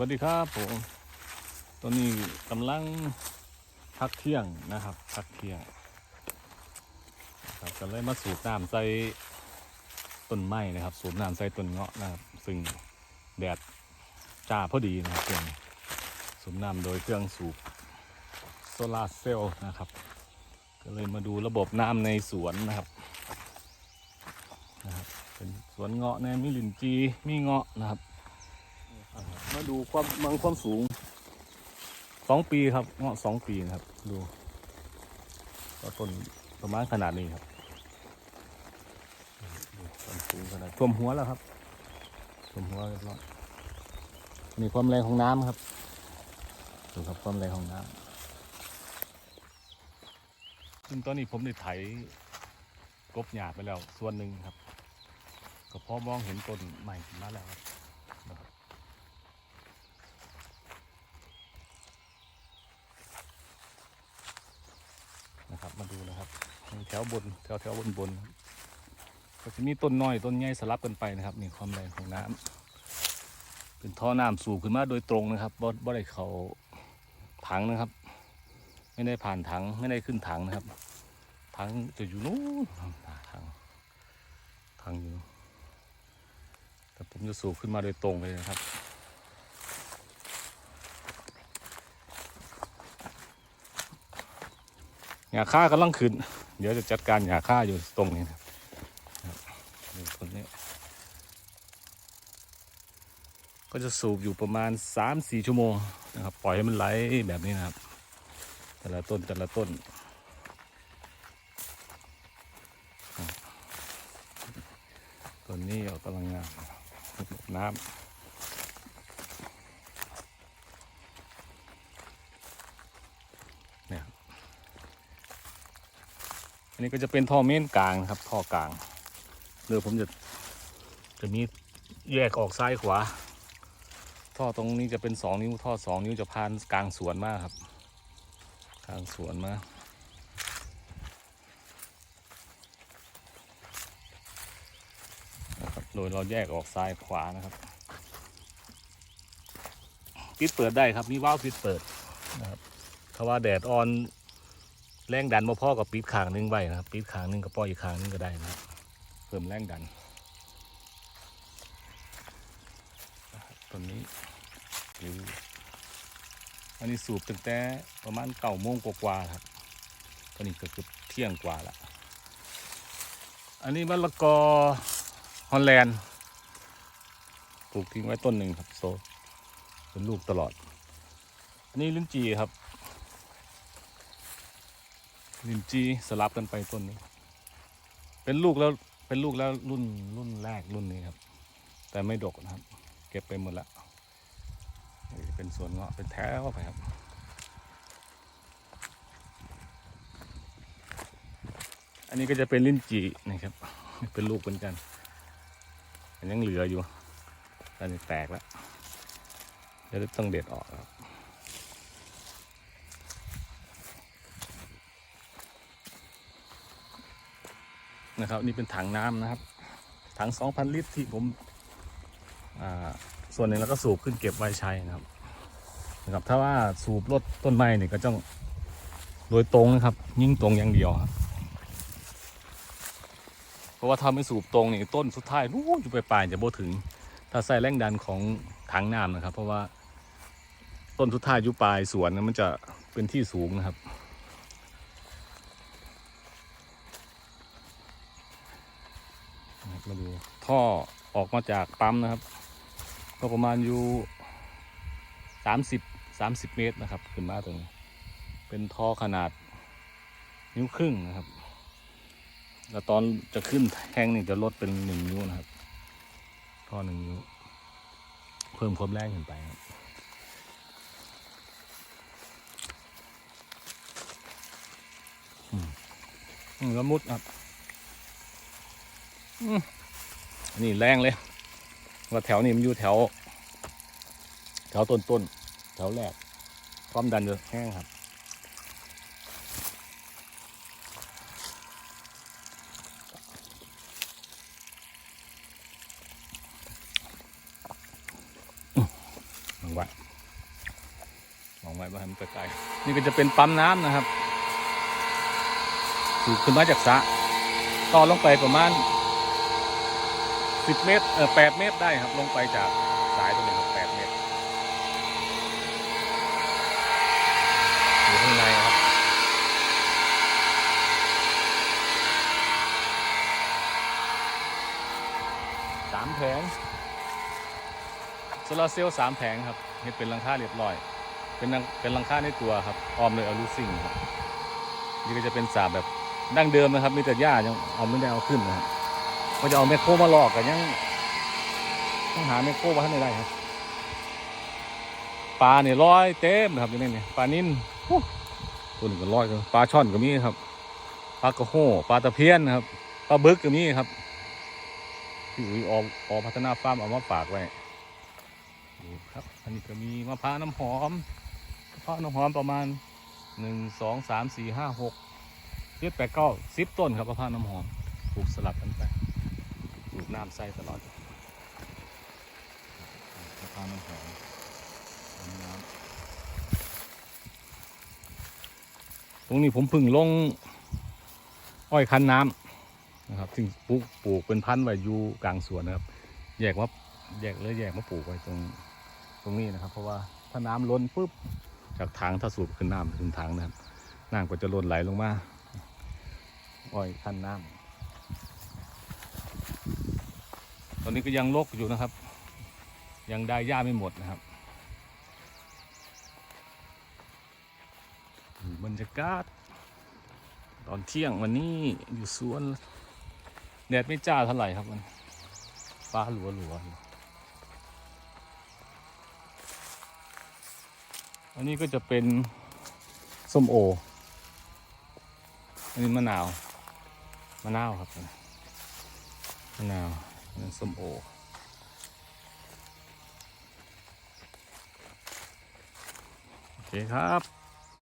วัสดีครับผม ตอนนี้กำลังพักเที่ยงนะครับพักเที่ยงครับก็เลยมาสูบน้ำใส่ต้นไม้นะครับ สูบน้ำใส่ต้นเงาะนะครับ ซึ่งแดดจ้าพอดีนะครับเครื่องสูบน้ำโดยเครื่องสูบโซลาร์เซลล์นะครับ ก็เลยมาดูระบบน้ำในสวนนะครับนะครับ เป็นสวนเงาะแนมีลินจีมีเงาะนะครับ มาดูความมังความสูงสองปีครับเงาะสองปีนะครับ ดูต้นประมาณขนาดนี้ครับความสูงขนาดท่วมหัวแล้วครับท่วมหัวเรียบร้อยนี่ความแรงของน้ำครับดูครับความแรงของน้ำซึ่งตอนนี้ผมได้ไถกบหญ้าไปแล้วส่วนหนึ่งครับ ก็พอมองเห็นต้นใหม่มาแล้วครับ นะครับ มาดูนะครับแถวบนแถวแถวบนบนก็จะมีต้นน้อยต้นใหญ่สลับกันไปนะครับนี่ความแรงของน้ำเป็นท่อน้ำสูบขึ้นมาโดยตรงนะครับบ่บ่ได้เขาถังนะครับ ไม่ได้ผ่านถังไม่ได้ขึ้นถังนะครับ ถังจะอยู่นู้นถังถังอยู่แต่ผมจะสูบขึ้นมาโดยตรงเลยนะครับ หญ้าค่ากำลังขึ้น เดี๋ยวจะจัดการหญ้าค่าอยู่ตรงนี้นะครับนี่ตรงนี้ก็จะสูบอยู่ประมาณ 3-4 ชั่วโมงนะครับ ปล่อยให้มันไหลแบบนี้นะครับ แต่ละต้นแต่ละต้นต้นนี้เอากำลังงานน้ำเนี่ย อันนี้ก็จะเป็นท่อเม้นกลางนะครับ ท่อกลางเดี๋ยวผมจะจะมีแยกออกซ้ายขวา ท่อตรงนี้จะเป็นสองนิ้วท่อสองนิ้วจะพานกลางสวนมากครับ กลางสวนมานะครับโดยเราแยกออกซ้ายขวานะครับปิดเปิดได้ครับมีว่าวปิดเปิดนะครับถ้าว่าแดดอ่อน แรงดันมาพ่อกับปี๊บขางหนึงไว้นะครับปี๊บขางหนึงกับป้อยอีกขางหนึงก็ได้นะเพิ่มแรงดันตัวนี้หรืออันนี้สูบตั้งแต่ประมาณเก้าโมงกว่าๆครับตอนนี้ก็เกือบเที่ยงกว่าละอันนี้มะละกอฮอลแลนด์ปลูกทิ้งไว้ต้นหนึ่งครับโซเป็นลูกตลอด อันนี้ลิ้นจีครับ ลินจีสลับกันไปต้นนี้ เป็นลูกแล้วเป็นลูกแล้วรุ่นรุ่นแรกรุ่นนี้ครับ แต่ไม่ดกนะครับ เก็บไปหมดละนี่เป็นสวนเงาะเป็นแถวไปครับอันนี้ก็จะเป็นลิ้นจีนะครับ เป็นลูกเหมือนกันมันยังเหลืออยู่ตอนนี้แตกแล้วเดี๋ยวต้องเด็ดออกครับ นะครับ นี่เป็นถังน้ำนะครับ ถัง2,000ลิตรที่ผมส่วนหนึ่งแล้วก็สูบขึ้นเก็บไว้ใช้นะครับนะครับ ถ้าว่าสูบลดต้นไม้เนี่ยก็ต้องโดยตรงนะครับ ยิ่งตรงอย่างเดียวครับเพราะว่าถ้าไม่สูบตรงนี่ต้นสุดท้ายนู้อยู่ไปปลายจะโบถึง ถ้าใส่แรงดันของถังน้ำนะครับ เพราะว่าต้นสุดท้ายอยู่ปลายสวนนะมันจะเป็นที่สูงนะครับ นะครับ มาดูท่อออกมาจากปั๊มนะครับ ก็ประมาณอยู่สามสิบสามสิบเมตรนะครับ ขึ้นมาตรงนี้ เป็นท่อขนาดนิ้วครึ่งนะครับ แล้วตอนจะขึ้นแทงนี่จะลดเป็นหนึ่งนิ้วนะครับ ท่อหนึ่งนิ้ว เพิ่มความแรงขึ้นไปครับอืมแล้วมุดครับ นี่แรงเลยว่าแถวนี้มันอยู่แถว แถวต้นต้นๆแถวแรกความดันจะแห้งครับดูไว้วางไว้ว่ามันไกลๆนี่ก็จะเป็นปั๊มน้ำนะครับสูบขึ้นมาจากสระต่อลงไปประมาณ 10 เมตรเออ8เมตรได้ครับลงไปจากสายตรงนี้ครับ8เมตรอยู่ข้างในครับสามแผงโซลาร์เซลล์สามแผงครับนี่เป็นลังค่าเรียบร้อย เป็นหลังเป็นลังค่าในตัวครับออมเลยอลูซิ่งครับนี่ก็จะเป็นสาบแบบดั้งเดิมนะครับ มีแต่หญ้ายังเอาไม่ได้เอาขึ้นนะครับ ก็จะเอาแมคโครมาหลอกกันยังต้องหาแมคโครมาให้ได้ครับปลาเนี่ยร้อยเต็มนะครับอยู่ในนี่ปลานิ่นโอ้ตัวหนึ่งก็ร้อยกันปลาช่อนก็มีครับปลากระโห้ปลาตะเพียนนะครับปลาบึกก็มีครับพี่อุ๋ยออออพัฒนาฟาร์มเอามาฝากไว้ดูครับอันนี้ก็มีมะพร้าวน้ำหอมมะพร้าวน้ำหอมประมาณหนึ่งสองสามสี่ห้าหกเจ็ดแปดเก้าสิบต้นครับมะพร้าวน้ำหอมปลูกสลับกันไปปลูก น้ำใส่ตลอดมะพาวน้ำหอมน้ำตรงนี้ผมพึ่งลง อ้อยคั้นน้ำนะครับ ซึ่งปลูกปลูกเป็นพันธุ์ไว้อยู่กลางสวนนะครับ แยกว่าแยกเลยแยกมาปลูกไว้ตรงตรงนี้นะครับ เพราะว่าถ้าน้ำล้นปุ๊บจากทางถ้าสูบขึ้นน้ำถึงทางนะครับน้ำก็จะล้นไหลลงมาอ้อยคั้นน้ำ ตอนนี้ก็ยังรกอยู่นะครับ ยังได้หญ้าไม่หมดนะครับบรรยากาศ ตอนเที่ยงวันนี้อยู่สวนแดดไม่จ้าเท่าไหร่ครับมันฟ้าหลัวหลัวอันนี้ก็จะเป็นส้มโอ อันนี้มะนาว มะนาวครับ มะนาว ส้มโอโอเคครับ